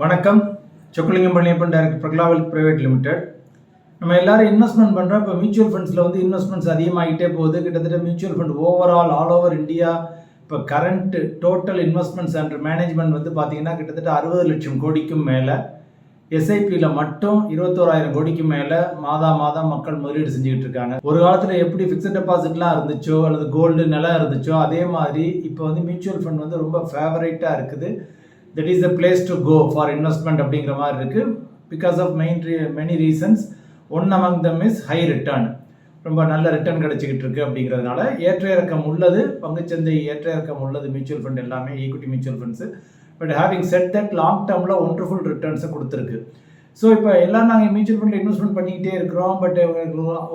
வணக்கம். சொக்கலிங்கம் பள்ளியப்பன் டைரக்டர் பிரகலாவல் private limited நம்ம எல்லாரும் இன்வெஸ்ட்மெண்ட் பண்ணுறோம் இப்போ மியூச்சுவல் ஃபண்ட்ஸில் வந்து இன்வெஸ்ட்மெண்ட்ஸ் அதிகமாகிட்டே போகுது. கிட்டத்தட்ட mutual fund overall all over India இப்போ current total investments and management வந்து பார்த்தீங்கன்னா கிட்டத்தட்ட அறுபது லட்சம் கோடிக்கும் மேலே. எஸ்ஐபியில் மட்டும் இருபத்தோராயிரம் கோடிக்கு மேலே மாதா மாதம் மக்கள் முதலீடு செஞ்சுக்கிட்டு இருக்காங்க. ஒரு காலத்தில் எப்படி ஃபிக்ஸட் டெபாசிட்லாம் இருந்துச்சோ அல்லது கோல்டு நிலம் இருந்துச்சோ அதே மாதிரி இப்போ வந்து மியூச்சுவல் ஃபண்ட் வந்து ரொம்ப ஃபேவரேட்டாக இருக்குது. That is the place to go for investment அப்படிங்கிற மாதிரி இருக்குது because of main many reasons one among them is high return ரொம்ப நல்ல ரிட்டர்ன் கிடைச்சிக்கிட்டு இருக்கு அப்படிங்கிறதுனால ஏற்ற இறக்கம் உள்ளது பங்குச்சந்தை ஏற்ற இறக்கம் உள்ளது மியூச்சுவல் ஃபண்ட் எல்லாமே equity mutual funds but having said that long டேர்மில் ஒண்டர்ஃபுல் ரிட்டர்ன்ஸை கொடுத்துருக்கு. ஸோ இப்போ எல்லாம் நாங்கள் மியூச்சுவல் ஃபண்டில் இன்வெஸ்ட்மெண்ட் பண்ணிக்கிட்டே இருக்கிறோம் பட்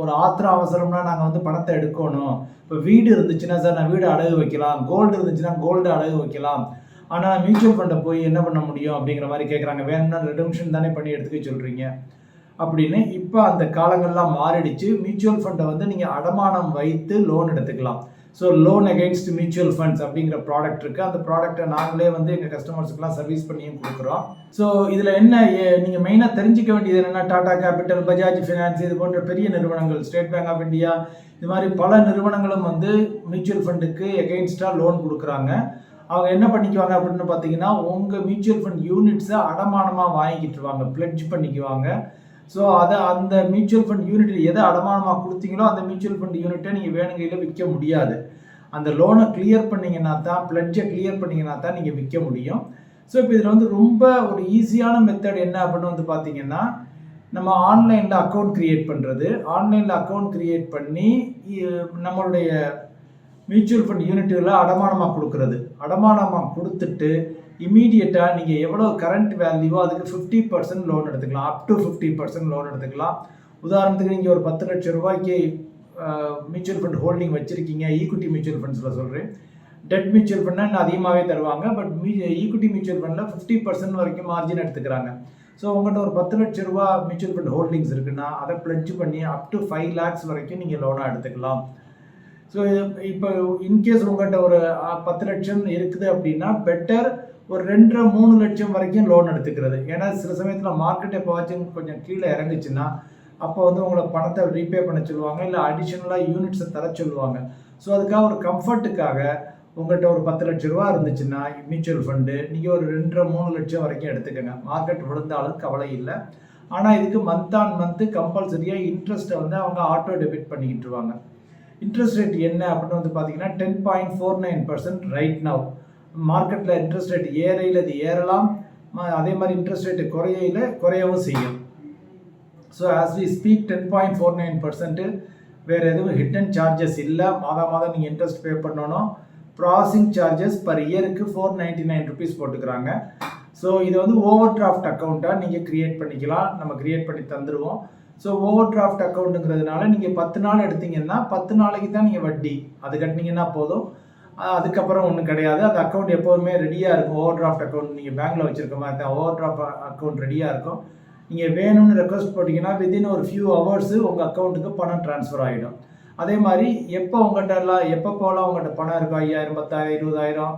ஒரு ஆத்திர அவசரம்னா நாங்கள் வந்து பணத்தை எடுக்கணும். இப்போ வீடு இருந்துச்சுன்னா சார் நான் வீடு அடகு வைக்கலாம். கோல்டு இருந்துச்சுன்னா கோல்டு அடகு வைக்கலாம். ஆனால் மியூச்சுவல் ஃபண்டை போய் என்ன பண்ண முடியும் அப்படிங்கிற மாதிரி கேட்குறாங்க வேணும்னா ரிடம்ஷன் தானே பண்ணி எடுத்துக்க சொல்கிறீங்க அப்படின்னு இப்போ அந்த காலங்கள்லாம் மாறிடுச்சு. மியூச்சுவல் ஃபண்டை வந்து நீங்கள் அடமானம் வைத்து லோன் எடுத்துக்கலாம். So loan against mutual funds அப்படிங்கிற ப்ராடக்ட் இருக்குது அந்த ப்ராடக்ட்டை நாங்களே வந்து எங்கள் கஸ்டமர்ஸுக்குலாம் சர்வீஸ் பண்ணியும் கொடுக்குறோம். ஸோ இதில் என்ன நீங்கள் மெயினாக தெரிஞ்சிக்க வேண்டியது என்னென்னா டாடா கேபிட்டல் பஜாஜ் ஃபினான்ஸ் இது போன்ற பெரிய நிறுவனங்கள் ஸ்டேட் பேங்க் ஆஃப் இந்தியா இது மாதிரி பல நிறுவனங்களும் வந்து மியூச்சுவல் ஃபண்டுக்கு எகெயின்ஸ்டாக லோன் கொடுக்குறாங்க. அவங்க என்ன பண்ணிக்குவாங்க அப்படின்னு பார்த்தீங்கன்னா உங்கள் மியூச்சுவல் ஃபண்ட் யூனிட்ஸை அடமானமாக வாங்கிக்கிட்டுருவாங்க பிளட்ஜ் பண்ணிக்குவாங்க. ஸோ அதை அந்த மியூச்சுவல் ஃபண்ட் யூனிட்டில் எதை அடமானமாக கொடுத்தீங்களோ அந்த மியூச்சுவல் ஃபண்ட் யூனிட்டை நீங்கள் வேணுங்கையில் விற்க முடியாது. அந்த லோனை கிளியர் பண்ணிங்கன்னா தான் பிளட்ஜை கிளியர் பண்ணிங்கன்னா தான் நீங்கள் விற்க முடியும். ஸோ இப்போ இதில் வந்து ரொம்ப ஒரு ஈஸியான மெத்தட் என்ன அப்படின்னு வந்து பார்த்தீங்கன்னா நம்ம ஆன்லைனில் அக்கௌண்ட் க்ரியேட் பண்ணுறது ஆன்லைனில் அக்கௌண்ட் க்ரியேட் பண்ணி நம்மளுடைய மியூச்சுவல் ஃபண்ட் யூனிட்டுகளை அடமானமாக கொடுக்கறது. அடமானமாக கொடுத்துட்டு இமீடியட்டாக நீங்கள் எவ்வளோ கரண்ட் வேல்யூவோ அதுக்கு ஃபிஃப்டி பர்சன்ட் லோன் எடுத்துக்கலாம். Up to fifty percent loan எடுத்துக்கலாம். உதாரணத்துக்கு நீங்கள் ஒரு பத்து லட்சம் ரூபாய்க்கு மியூச்சுவல் ஃபண்ட் ஹோல்டிங் வச்சுருக்கீங்க. ஈக்விட்டி மியூச்சுவல் ஃபண்ட்ஸில் சொல்கிறேன் டெட் மியூச்சுவல் ஃபண்ட்னா அதிகமாகவே தருவாங்க. பட் ஈக்விட்டி மியூச்சுவல் ஃபண்டில் ஃபிஃப்டி பர்சன்ட் வரைக்கும் மார்ஜின் எடுத்துக்கிறாங்க. ஸோ உங்கள்கிட்ட ஒரு பத்து லட்ச ரூபா மியூச்சுவல் ஃபண்ட் ஹோல்டிங்ஸ் இருக்குன்னா அதை பிளட்ஜ் பண்ணி அப் டு ஃபைவ் லேக்ஸ் வரைக்கும் நீங்கள் லோனாக எடுத்துக்கலாம். ஸோ இப்போ இன்கேஸ் உங்கள்கிட்ட ஒரு பத்து லட்சம் இருக்குது அப்படின்னா பெட்டர் ஒரு ரெண்டரை மூணு லட்சம் வரைக்கும் லோன் எடுத்துக்கிறது. ஏன்னா சில சமயத்தில் மார்க்கெட் எப்போவாச்சும் கொஞ்சம் கீழே இறங்குச்சுன்னா அப்போ வந்து உங்களை பணத்தை ரீபே பண்ண சொல்லுவாங்க இல்லை அடிஷ்னலாக யூனிட்ஸை தர சொல்லுவாங்க. ஸோ அதுக்காக ஒரு கம்ஃபர்ட்டுக்காக உங்கள்கிட்ட ஒரு பத்து லட்ச ரூபா இருந்துச்சுன்னா மியூச்சுவல் ஃபண்டு நீங்கள் ஒரு ரெண்டரை மூணு லட்சம் வரைக்கும் எடுத்துக்கோங்க. மார்க்கெட் விழுந்தாலும் கவலை இல்லை. ஆனால் இதுக்கு மந்த் ஆன் மந்த்து கம்பல்சரியாக இன்ட்ரெஸ்ட்டை வந்து அவங்க ஆட்டோ டெபிட் பண்ணிக்கிட்டுருவாங்க இன்ட்ரெஸ்ட் ரேட் என்ன அப்படின்னு வந்து பார்த்தீங்கன்னா ten point four nine percent right now மார்க்கெட்டில் இன்ட்ரெஸ்ட் ரேட் ஏறையில் அது ஏறலாம். அதே மாதிரி இன்ட்ரெஸ்ட் ரேட்டு குறையில குறையவும் செய்யும். So as we speak ten point four nine percent வேறு எதுவும் ஹிட்டன் சார்ஜஸ் இல்லை. மாதம் மாதம் நீங்கள் இன்ட்ரெஸ்ட் பே பண்ணணும். ப்ராசஸிங் சார்ஜஸ் பர் இயருக்கு ஃபோர் நைன்டி நைன் ருபீஸ் போட்டுக்கிறாங்க. ஸோ இது வந்து ஓவர் டிராஃப்ட் அக்கௌண்ட்டாக நீங்கள் க்ரியேட் பண்ணிக்கலாம். நம்ம க்ரியேட் பண்ணி தந்துடுவோம் ஸோ ஓவர் டிராஃப்ட் அக்கௌண்ட்டுங்கிறதுனால நீங்கள் பத்து நாள் எடுத்தீங்கன்னா பத்து நாளைக்கு தான் நீங்கள் வட்டி. அது கட்டினீங்கன்னா போதும். அதுக்கப்புறம் ஒன்றும் கிடையாது. அந்த அக்கௌண்ட் எப்போவுமே ரெடியாக இருக்கும். ஓவர் டிராஃப்ட் அக்கௌண்ட் நீங்கள் பேங்க்கில் வச்சுருக்க மாதிரி தான். ஓவர் டிராஃப்ட் அக்கௌண்ட் ரெடியாக இருக்கும். நீங்கள் வேணும்னு ரெக்வஸ்ட் போட்டிங்கன்னா வித்தின் ஒரு ஃபியூ ஹவர்ஸு உங்கள் அக்கௌண்ட்டுக்கு பணம் ட்ரான்ஸ்ஃபர் ஆகிடும் அதே மாதிரி எப்போ உங்கள்கிட்டலாம் எப்போ போகலாம் உங்கள்கிட்ட பணம் இருக்கும் ஐயாயிரம் பத்தாயிரம் இருபதாயிரம்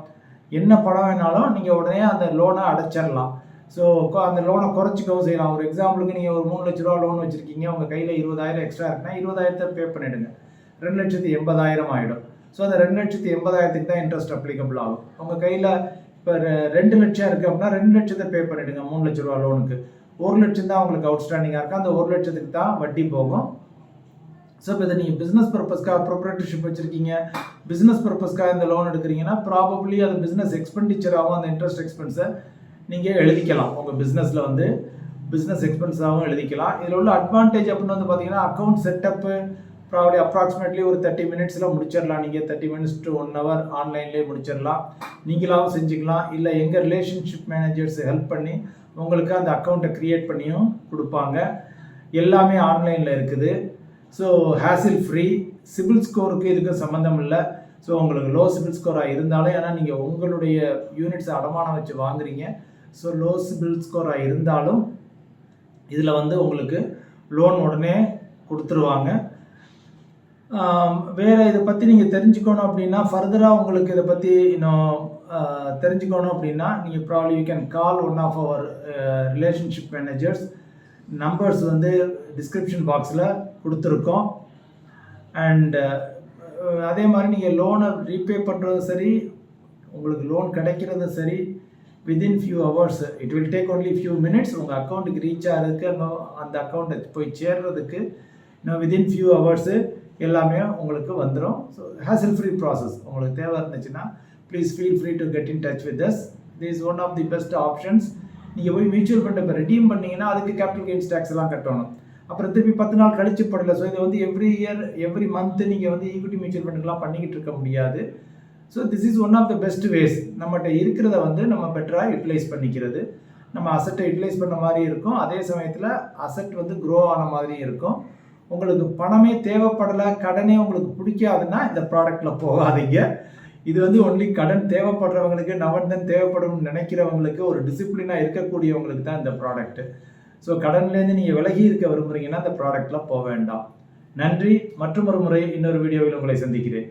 என்ன பணம் வேணாலும் நீங்கள் உடனே அந்த லோனை அடைச்சிடலாம். ஸோ அந்த லோனை குறைச்சிக்கவும் செய்யலாம். ஒரு எக்ஸாம்பிளுக்கு நீங்கள் ஒரு மூணு லட்ச ரூபா லோன் வச்சுருக்கீங்க. உங்கள் கையில் இருபதாயிரம் எக்ஸ்ட்ரா இருக்குன்னா இருபதாயிரத்தை பே பண்ணிவிடுங்க ரெண்டு லட்சத்தி எண்பதாயிரம் ஆகிடும் ஸோ அந்த ரெண்டு லட்சத்தி எண்பதாயிரத்துக்கு தான் இன்ட்ரெஸ்ட் அப்ளிகபிள் ஆகும். உங்கள் கையில் இப்போ ரெண்டு லட்சம் இருக்குது அப்படின்னா ரெண்டு லட்சத்தை பே பண்ணிவிடுங்க மூணு லட்ச ரூபா லோனுக்கு ஒரு லட்சம் தான் உங்களுக்கு அவுட்ஸ்டாண்டிங்காக இருக்கும் அந்த ஒரு லட்சத்துக்கு தான் வட்டி போகும். ஸோ இப்போ இதை நீங்கள் பிஸ்னஸ் பர்பஸ்க்காக ப்ரொப்ரேட்டர்ஷிப் வச்சுருக்கீங்க. பிஸ்னஸ் பர்பஸ்க்காக இந்த லோன் எடுக்கிறீங்கன்னா ப்ராபப்ளி அது பிஸ்னஸ் எக்ஸ்பெண்டிச்சராகவும் அந்த இன்ட்ரெஸ்ட் எக்ஸ்பென்ஸை நீங்கள் எழுதிக்கலாம். உங்கள் பிஸ்னஸில் வந்து பிஸ்னஸ் எக்ஸ்பென்ஸாகவும் எழுதிக்கலாம். இதில் உள்ள அட்வான்டேஜ் அப்படின்னு வந்து பார்த்தீங்கன்னா அக்கௌண்ட் செட்டப்பு ப்ராப்ளி அப்ராக்சிமேட்லி ஒரு தேர்ட்டி மினிட்ஸில் முடிச்சிடலாம். நீங்கள் thirty minutes to one hour ஆன்லைன்லேயே முடிச்சிடலாம். நீங்களாகவும் செஞ்சுக்கலாம். இல்லை எங்கள் ரிலேஷன்ஷிப் மேனேஜர்ஸ் ஹெல்ப் பண்ணி உங்களுக்கு அந்த அக்கௌண்ட்டை க்ரியேட் பண்ணியும் கொடுப்பாங்க. எல்லாமே ஆன்லைனில் இருக்குது. ஸோ ஹேசில் ஃப்ரீ சிபில் ஸ்கோருக்கு இதுக்கு சம்மந்தம் இல்லை. ஸோ உங்களுக்கு லோ சிபில் ஸ்கோராக இருந்தாலும் ஏன்னா நீங்கள் உங்களுடைய யூனிட்ஸை அடமானம் வச்சு வாங்குறீங்க. ஸோ லோ சிபில் ஸ்கோராக இருந்தாலும் இதில் வந்து உங்களுக்கு லோன் உடனே கொடுத்துருவாங்க. வேறு இதை பற்றி நீங்கள் தெரிஞ்சுக்கணும் அப்படின்னா ஃபர்தராக உங்களுக்கு இதை பற்றி இன்னும் தெரிஞ்சுக்கணும் அப்படின்னா நீங்கள் probably you can call one of our relationship managers numbers வந்து டிஸ்கிரிப்ஷன் பாக்ஸில் கொடுத்துருக்கோம். அண்டு அதே மாதிரி நீங்கள் லோனை ரீபே பண்ணுறதும் சரி உங்களுக்கு லோன் கிடைக்கிறதும் சரி within few hours it will take only few minutes உங்கள் அக்கௌண்ட்டுக்கு ரீச் ஆகிறதுக்கு அந்த அக்கௌண்ட்டை போய் சேர்றதுக்கு இன்னும் வித்தின் ஃபியூ ஹவர்ஸு எல்லாமே உங்களுக்கு வந்துடும் ஸோ ஹேசல் ஃப்ரீ ப்ராசஸ் உங்களுக்கு தேவை இருந்துச்சுன்னா please feel free to get in touch with us is one of the best options நீங்கள் போய் மியூச்சுவல் ஃபண்டை இப்போ ரெடீம் பண்ணிங்கன்னா அதுக்கு கேபிட்டல் கெயின்ஸ் டேக்ஸ் எல்லாம் கட்டணும். அப்புறம் திருப்பி பத்து நாள் கழிச்சு படல. ஸோ இதை வந்து எவ்ரி இயர் எவ்ரி மந்த் நீங்கள் வந்து ஈக்விட்டி மியூச்சுவல் ஃபண்டுக்கெலாம் பண்ணிக்கிட்டு இருக்க முடியாது. So this is one of the best ways நம்மகிட்ட இருக்கிறத வந்து நம்ம பெட்டராக யூட்டிலைஸ் பண்ணிக்கிறது. நம்ம அசட்டை யூட்டிலைஸ் பண்ண மாதிரி இருக்கும். அதே சமயத்தில் அசட் வந்து க்ரோ ஆன மாதிரி இருக்கும். உங்களுக்கு பணமே தேவைப்படலை கடனே உங்களுக்கு பிடிக்காதுன்னா இந்த ப்ராடக்டில் போகாதீங்க. இது வந்து ஒன்லி கடன் தேவைப்படுறவங்களுக்கு நவந்தன் தேவைப்படும் நினைக்கிறவங்களுக்கு ஒரு டிசிப்ளினாக இருக்கக்கூடியவங்களுக்கு தான் இந்த ப்ராடக்ட்டு ஸோ கடன்லேருந்து நீங்கள் விலகி இருக்க விரும்புகிறீங்கன்னா இந்த ப்ராடக்டில் போக வேண்டாம். நன்றி. மற்றும் ஒரு முறை இன்னொரு வீடியோவில் உங்களை சந்திக்கிறேன்.